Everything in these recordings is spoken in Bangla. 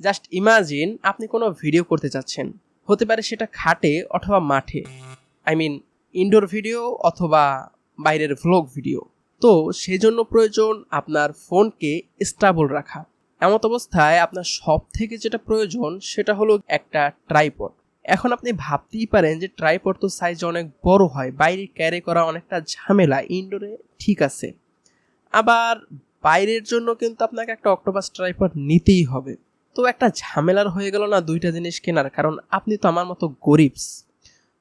জাস্ট ইমাজিন আপনি কোনো ভিডিও করতে চাচ্ছেন। হতে পারে সেটা খাটে অথবা মাঠে। আই মিন ইনডোর ভিডিও অথবা বাইরের ভ্লগ ভিডিও তো সেজন্য প্রয়োজন আপনার ফোনকে স্টেবল রাখা। এমত অবস্থায় আপনার সব থেকে যেটা প্রয়োজন সেটা হলো একটা ট্রাইপড এখন আপনি ভাবতেই পারেন যে ট্রাইপড তো সাইজ অনেক বড় হয়, বাইরে ক্যারি করা অনেকটা ঝামেলা ইনডোরে ঠিক আছে। আবার বাইরের জন্য কিন্তু আপনাকে একটা অক্টোপাস ট্রাইপড নিতেই হবে। একটা ঝামেলার হয়ে গেল না দুইটা জিনিস কেনার, কারণ আপনি তো আমার মতো গরিবস।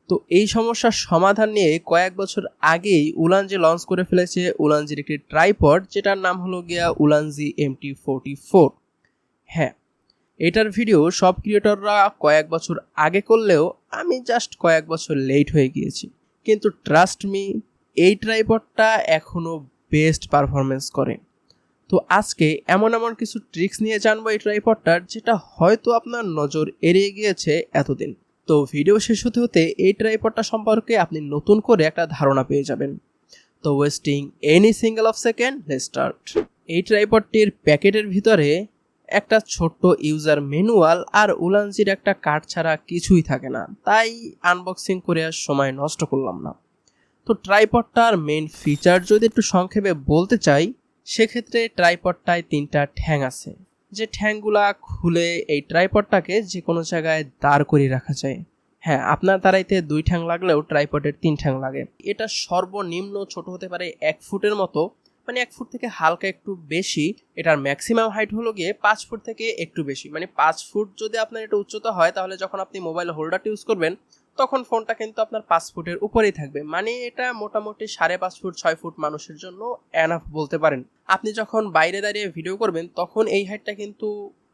তো এই সমস্যার সমাধান নিয়ে কয়েক বছর আগেই উলানজি লঞ্চ করে ফেলেছে উলানজির একটি ট্রাইপড, যেটার নাম হলো গিয়া উলানজি এমটি ফোরটি ফোর হ্যাঁ এটার ভিডিও সব ক্রিয়েটররা কয়েক বছর আগে করলেও আমি জাস্ট কয়েক বছর লেট হয়ে গিয়েছি। কিন্তু ট্রাস্ট মি, এই ট্রাইপডটা এখনও বেস্ট পারফরমেন্স করে। তো আজকে এমন এমন কিছু ট্রিক্স নিয়ে জানব এই ট্রাইপডটার যেটা হয়তো আপনার নজর এড়িয়ে গিয়েছে এতদিন। তো ভিডিও শেষ হতে হতে এই ট্রাইপডটা সম্পর্কে আপনি নতুন করে একটা ধারণা পেয়ে যাবেন। তো wasting any single of second start এই ট্রাইপডটির প্যাকেটের ভিতরে একটা ছোট্ট ইউজার ম্যানুয়াল আর উলানজির একটা কার্ড ছাড়া কিছুই থাকে না। তাই আনবক্সিং করে আর সময় নষ্ট করলাম না। তো ট্রাইপডটার মেন ফিচার যদি একটু সংক্ষেপে বলতে চাই সেক্ষেত্রে ট্রাইপডটায় তিনটা ঠ্যাং আছে। যে ঠ্যাংগুলা খুলে এই ট্রাইপডটাকে যে কোনো জায়গায় দাঁড় করিয়ে রাখা যায়। হ্যাঁ আপনার দাঁড়াইতে দুই ঠ্যাং লাগলেও ট্রাইপডের তিন ঠ্যাং লাগে। এটা সর্বনিম্ন ছোট হতে পারে এক ফুটের মতো। মানে এক ফুট থেকে হালকা একটু বেশি। এটার ম্যাক্সিমাম হাইট হলো গিয়ে পাঁচ ফুট থেকে একটু বেশি। মানে পাঁচ ফুট যদি আপনার এটা উচ্চতা হয়, তাহলে যখন আপনি মোবাইল হোল্ডারটা ইউজ করবেন তখন ফোনটা কিন্তু আপনার পাঁচ ফুটের উপরেই থাকবে। মানে এটা মোটামুটি সাড়ে পাঁচ ফুট, ছয় ফুট মানুষের জন্য অ্যানাফ বলতে পারেন। আপনি যখন বাইরে দাঁড়িয়ে ভিডিও করবেন, তখন এই হাইটটা কিন্তু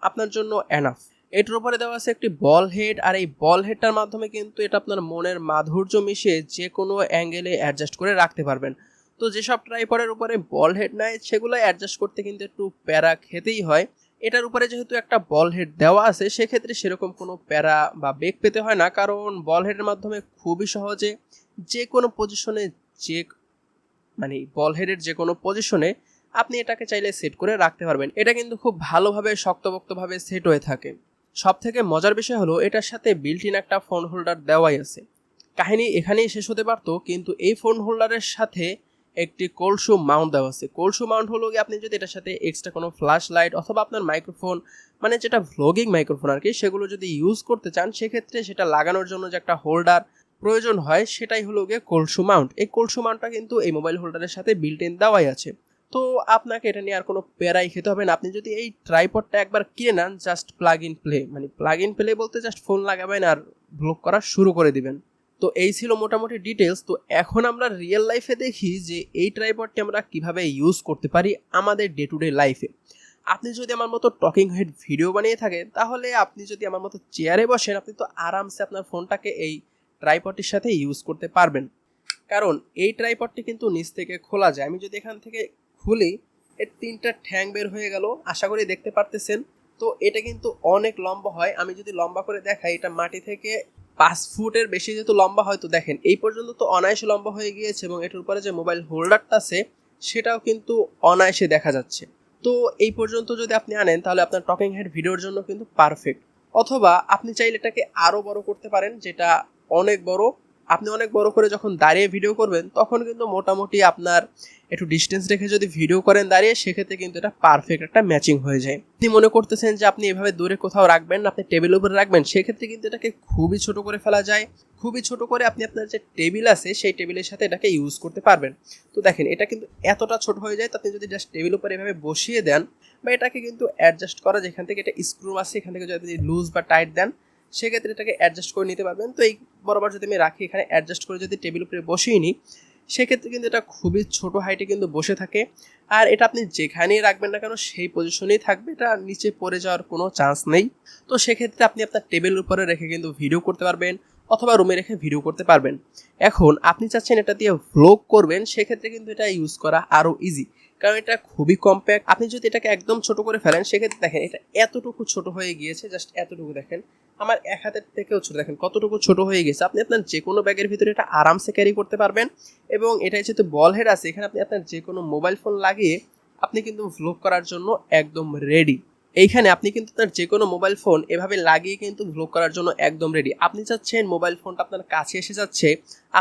আপনার জন্য অ্যানাফ এটার উপরে দেওয়া আছে একটি বল হেড আর এই বল হেডটার মাধ্যমে কিন্তু এটা আপনার মনের মাধুর্য মিশিয়ে যে কোনো অ্যাঙ্গেলে অ্যাডজাস্ট করে রাখতে পারবেন। তো যেসব ট্রাইপডের উপরে বল হেড নেয় সেগুলো অ্যাডজাস্ট করতে কিন্তু একটু প্যারা খেতেই হয়। এটার উপরে যেহেতু একটা বল হেড দেওয়া আছে, সেক্ষেত্রে সেরকম কোনো প্যারা বা বেগ পেতে হয় না। কারণ বল হেডের মাধ্যমে খুবই সহজে যে কোনো পজিশনে যে মানে বল হেডের যে কোনো পজিশনে আপনি এটাকে চাইলে সেট করে রাখতে পারবেন। এটা কিন্তু খুব ভালোভাবে, শক্তপোক্তভাবে সেট হয়ে থাকে। সব থেকে মজার বিষয় হলো, এটার সাথে বিল্ট ইন একটা ফোন হোল্ডার দেওয়াই আছে। কাহিনী এখানেই শেষ হতে পারতো, কিন্তু এই ফোন হোল্ডারের সাথে একটি কোলশু মাউন্ট দেওয়া আছে। কোলশু মাউন্ট হলো গিয়ে আপনি যদি এটার সাথে এক্সট্রা কোনো ফ্ল্যাশ লাইট অথবা আপনার মাইক্রোফোন মানে যেটা ভ্লগিং মাইক্রোফোন আর কি, সেগুলো যদি ইউজ করতে চান, সেক্ষেত্রে সেটা লাগানোর জন্য যে একটা হোল্ডার প্রয়োজন হয়, সেটাই হলো গিয়ে কোলশু মাউন্ট। এই কোলশু মাউন্টটা কিন্তু এই মোবাইল হোল্ডারের সাথে বিল্ট ইন দেওয়াই আছে। তো আপনাকে এটা নিয়ে আর কোনো প্যারাই খেতে হবে না। আপনি যদি এই ট্রাইপডটা একবার কিনে নেন জাস্ট প্লাগ ইন প্লে মানে প্লাগ ইন প্লে বলতে জাস্ট ফোন লাগাবেন আর ভ্লগ করা শুরু করে দিবেন। তো এই ছিল মোটামুটি ডিটেলস তো এখন আমরা রিয়েল লাইফে দেখি যে এই ট্রাইপডটি আমরা কীভাবে ইউজ করতে পারি আমাদের ডে টু ডে লাইফে আপনি যদি আমার মতো টকিং হেড ভিডিও বানিয়ে থাকেন, তাহলে আপনি যদি আমার মতো চেয়ারে বসেন, আপনি তো আরামসে আপনার ফোনটাকে এই ট্রাইপডটির সাথে ইউজ করতে পারবেন। কারণ এই ট্রাইপডটি কিন্তু নিচ থেকে খোলা যায়। আমি যদি এখান থেকে খুলি, এর তিনটা ঠ্যাং বের হয়ে গেল। আশা করি দেখতে পারতেছেন। তো এটা কিন্তু অনেক লম্বা হয়। আমি যদি লম্বা করে দেখাই, এটা মাটি থেকে পাঁচ ফুটের বেশি যেহেতু লম্বা হয়তো দেখেন, এই পর্যন্ত তো অনায়াসে লম্বা হয়ে গিয়েছে এবং এটার উপরে যে মোবাইল হোল্ডারটা আছে, সেটাও কিন্তু অনায়াসে দেখা যাচ্ছে। তো এই পর্যন্ত যদি আপনি আনেন, তাহলে আপনার টকিং হেড ভিডিওর জন্য কিন্তু পারফেক্ট অথবা আপনি চাইলে এটাকে আরও বড় করতে পারেন, যেটা অনেক বড় আপনি অনেক বড় করে যখন দাঁড়িয়ে ভিডিও করবেন, তখন কিন্তু মোটামুটি আপনার একটু ডিস্টেন্স রেখে যদি ভিডিও করেন দাঁড়িয়ে, সেক্ষেত্রে কিন্তু এটা পারফেক্ট একটা ম্যাচিং হয়ে যায়। আপনি মনে করতেছেন যে আপনি এভাবে দূরে কোথাও রাখবেন আপনি টেবিলের উপরে রাখবেন, সেক্ষেত্রে কিন্তু এটাকে খুবই ছোট করে ফেলা যায়। খুবই ছোট করে আপনি আপনার যে টেবিল আছে, সেই টেবিলের সাথে এটাকে ইউজ করতে পারবেন। তো দেখেন, এটা কিন্তু এতটা ছোট হয়ে যায়, তো আপনি যদি জাস্ট টেবিল উপরে এভাবে বসিয়ে দেন, বা এটাকে কিন্তু অ্যাডজাস্ট করা, যেখান থেকে এটা স্ক্রু আছে, এখান থেকে যদি লুজ বা টাইট দেন সেক্ষেত্রে এটাকে অ্যাডজাস্ট করে নিতে পারবেন। তো এই বরাবর যদি আমি রাখি, এখানে অ্যাডজাস্ট করে যদি টেবিল উপরে বসিয়ে নিই, সেক্ষেত্রে কিন্তু এটা খুবই ছোট হাইটে কিন্তু বসে থাকে। আর এটা আপনি যেখানেই রাখবেন না কেন, সেই পজিশনেই থাকবে। এটা নিচে পড়ে যাওয়ার কোনো চান্স নেই। তো সেক্ষেত্রে আপনি আপনার টেবিলের উপরে রেখে কিন্তু ভিডিও করতে পারবেন। অথবা রুমে রেখে ভিডিও করতে পারবেন। এখন আপনি চাচ্ছেন এটা দিয়ে ভ্লগ করবেন, সেক্ষেত্রে কিন্তু এটা ইউজ করা আরও ইজি কারণ এটা খুবই কম্প্যাক্ট আপনি যদি এটাকে একদম ছোট করে ফেলেন, সেক্ষেত্রে দেখেন এটা এতটুকু ছোট হয়ে গিয়েছে জাস্ট এতটুকু দেখেন। আমার এক হাতের থেকেও ছোট, দেখেন কতটুকু ছোট হয়ে গেছে আপনি আপনার যে কোনো ব্যাগের ভিতরে এটা আরামসে ক্যারি করতে পারবেন এবং এটাই যেহেতু বল হেড আছে, এখানে আপনি আপনার যে কোনো মোবাইল ফোন লাগিয়ে আপনি কিন্তু ভ্লগ করার জন্য একদম রেডি এইখানে আপনি কিন্তু তার যে কোনো মোবাইল ফোন এভাবে লাগিয়ে কিন্তু ভ্লগ করার জন্য একদম রেডি আপনি চাচ্ছেন মোবাইল ফোনটা আপনার কাছে এসে যাচ্ছে,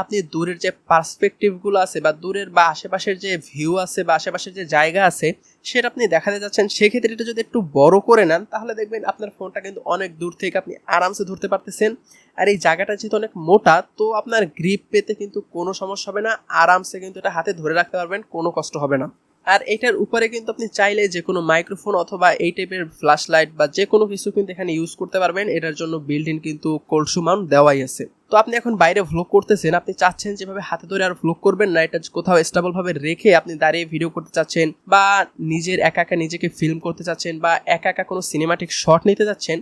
আপনি দূরের যে পার্সপেক্টিভগুলো আছে বা দূরের বা আশেপাশের যে ভিউ আছে বা আশেপাশের যে জায়গা আছে, সেটা আপনি দেখাতে যাচ্ছেন সেক্ষেত্রে এটা যদি একটু বড় করে নেন, তাহলে দেখবেন আপনার ফোনটা কিন্তু অনেক দূর থেকে আপনি আরামসে ধরতে পারতেছেন। আর এই জায়গাটা যেহেতু অনেক মোটা, তো আপনার গ্রিপ পেতে কিন্তু কোনো সমস্যা হবে না, আরামসে কিন্তু এটা হাতে ধরে রাখতে পারবেন, কোনো কষ্ট হবে না। আর এটার উপরে কিন্তু আপনি চাইলে যে কোনো মাইক্রোফোন অথবা এই টাইপের ফ্ল্যাশ লাইট বা যে কোনো কিছু কিন্তু এখানে ইউজ করতে পারবেন। এটার জন্য বিল্ট ইন কিন্তু কোল্ড মাউন্ট দেওয়াই আছে। তো আপনি এখন বাইরে ভ্লগ করতেছেন, আপনি চাচ্ছেন যেভাবে হাতে ধরে আর ভ্লগ করবেন না, এটা কোথাও স্টেবল ভাবে রেখে আপনি দাঁড়িয়ে ভিডিও করতে চাচ্ছেন বা নিজের একা একা নিজেকে ফিল্ম করতে চাচ্ছেন বা একা একা কোনো সিনেমাটিক শট নিতে চাচ্ছেন,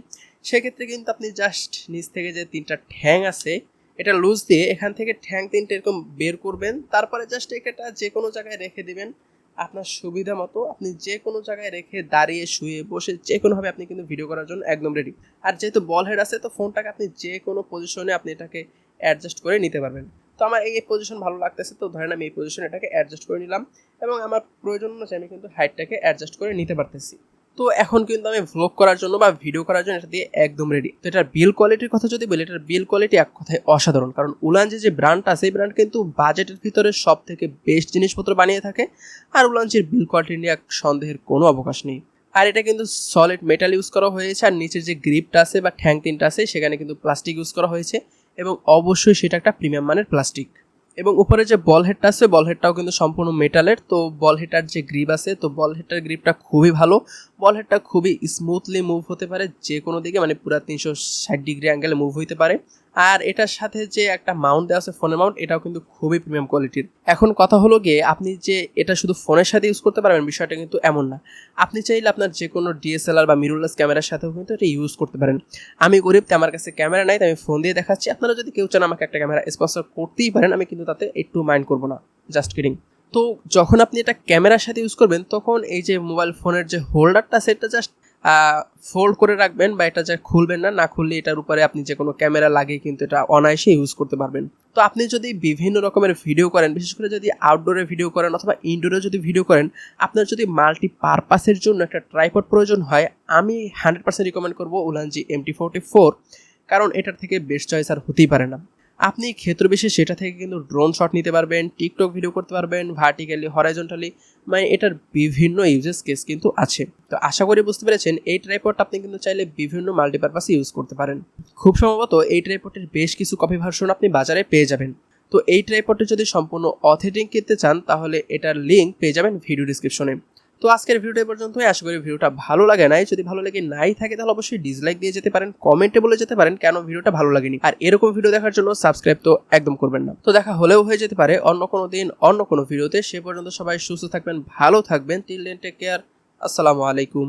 সেক্ষেত্রে কিন্তু আপনি জাস্ট নিচ থেকে যে তিনটা ঠ্যাং আছে, এটা লুজ দিয়ে এখান থেকে ঠ্যাং তিনটে এরকম বের করবেন। তারপরে জাস্ট এটা যে কোনো জায়গায় রেখে দিবেন। আপনার সুবিধা মতো আপনি যে কোনো জায়গায় রেখে দাঁড়িয়ে শুয়ে বসে যে কোনোভাবে আপনি কিন্তু ভিডিও করার জন্য একদম রেডি আর যেহেতু বল হেড আছে, তো ফোনটাকে আপনি যে কোনো পজিশনে আপনি এটাকে অ্যাডজাস্ট করে নিতে পারবেন। তো আমার এই পজিশন ভালো লাগতেছে, তো ধরেন আমি এই পজিশনে এটাকে অ্যাডজাস্ট করে নিলাম এবং আমার প্রয়োজন অনুযায়ী আমি কিন্তু হাইটটাকে অ্যাডজাস্ট করে নিতে পারতেছি। তো এখন কিন্তু আমি ভ্লগ করার জন্য বা ভিডিও করার জন্য এটা দিয়ে একদম রেডি তো এটার বিল কোয়ালিটির কথা যদি বলি, এটার বিল কোয়ালিটি এক কথায় অসাধারণ। কারণ উলানজি যে ব্র্যান্ডটা সেই ব্র্যান্ড কিন্তু বাজেটের ভিতরে সব থেকে বেস্ট জিনিসপত্র বানিয়ে থাকে। আর উলানজির বিল কোয়ালিটি নিয়ে এক সন্দেহের কোনো অবকাশ নেই। আর এটা কিন্তু সলিড মেটাল ইউজ করা হয়েছে, আর নিচের যে গ্রিপটা আছে বা ঠ্যাং তিনটা আছে, সেখানে কিন্তু প্লাস্টিক ইউজ করা হয়েছে। এবং অবশ্যই সেটা একটা প্রিমিয়াম মানের প্লাস্টিক এবং উপরে যে বল হেডটা আছে বল হেডটাও কিন্তু সম্পূর্ণ মেটালের তো বল হেডটার যে গ্রিপ আছে, তো বল হেডটার গ্রিপটা খুবই ভালো। বল হেডটা খুবই স্মুথলি মুভ হতে পারে যে কোনো দিকে মানে পুরো তিনশো ষাট ডিগ্রি অ্যাঙ্গেলে মুভ হতে পারে। আর এটার সাথে যে একটা মাউন্ট দেওয়া আছে ফোনের মাউন্ট এটাও কিন্তু খুবই প্রিমিয়াম কোয়ালিটির এখন কথা হলো গিয়ে, আপনি যে এটা শুধু ফোনের সাথে ইউজ করতে পারবেন, বিষয়টা কিন্তু এমন না। আপনি চাইলে আপনার যে কোনো ডিএসএলআর বা মিরুলেস ক্যামেরার সাথেও কিন্তু এটা ইউজ করতে পারেন। আমি গরিব তো আমার কাছে ক্যামেরা নাই, তাই আমি ফোন দিয়ে দেখাচ্ছি। আপনারা যদি কেউ চান আমাকে একটা ক্যামেরা স্পন্সর করতেই পারেন, আমি কিন্তু তাতে একটু মাইন্ড করব না। জাস্ট কিডিং তো যখন আপনি এটা ক্যামেরার সাথে ইউজ করবেন, তখন এই যে মোবাইল ফোনের যে হোল্ডারটা সেটা জাস্ট ফোল্ড করে রাখবেন বা এটা যা খুলবেন না না খুললে এটার উপরে আপনি যে কোনো ক্যামেরা লাগিয়ে কিন্তু এটা অনায়াসে ইউজ করতে পারবেন। তো আপনি যদি বিভিন্ন রকমের ভিডিও করেন, বিশেষ করে যদি আউটডোরে ভিডিও করেন অথবা ইনডোরে যদি ভিডিও করেন, আপনার যদি মাল্টি পারপাসের জন্য একটা ট্রাইপড প্রয়োজন হয়, আমি হান্ড্রেড পার্সেন্ট রিকমেন্ড করব উলানজি এমটি ফোরটি ফোর কারণ এটার থেকে বেস্ট চয়েস আর হতেই পারে না। আপনি ক্ষেত্র বিশেষ সেটা থেকে কিন্তু ড্রোন শট নিতে পারবেন টিকটক ভিডিও করতে পারবেন ভার্টিক্যালি হরাইজন্টালি মানে এটার বিভিন্ন ইউজেস কেস কিন্তু আছে। তো আশা করি বুঝতে পেরেছেন, এই ট্রাইপডটা আপনি কিন্তু চাইলে বিভিন্ন মাল্টিপারপাসে ইউজ করতে পারেন। খুব সম্ভবত এই ট্রাইপডের বেশ কিছু কপি ভার্সন আপনি বাজারে পেয়ে যাবেন। তো এই ট্রাইপডটি যদি সম্পূর্ণ অথেন্টিক কিনতে চান, তাহলে এটার লিঙ্ক পেয়ে যাবেন ভিডিও ডিসক্রিপশনে তো আজকের ভিডিওটা পর্যন্তই। আশা করি ভিডিওটা ভালো লাগে নাই। যদি ভালো লাগে নাই থাকে, তাহলে অবশ্যই ডিসলাইক দিয়ে যেতে পারেন কমেন্টে বলে যেতে পারেন কেন ভিডিওটা ভালো লাগেনি। আর এরকম ভিডিও দেখার জন্য সাবস্ক্রাইব তো একদম করবেন না। তো দেখা হলেও হয়ে যেতে পারে অন্য কোনো দিন, অন্য কোনো ভিডিওতে সে পর্যন্ত সবাই সুস্থ থাকবেন, ভালো থাকবেন। দেন টেক কেয়ার আসসালামু আলাইকুম।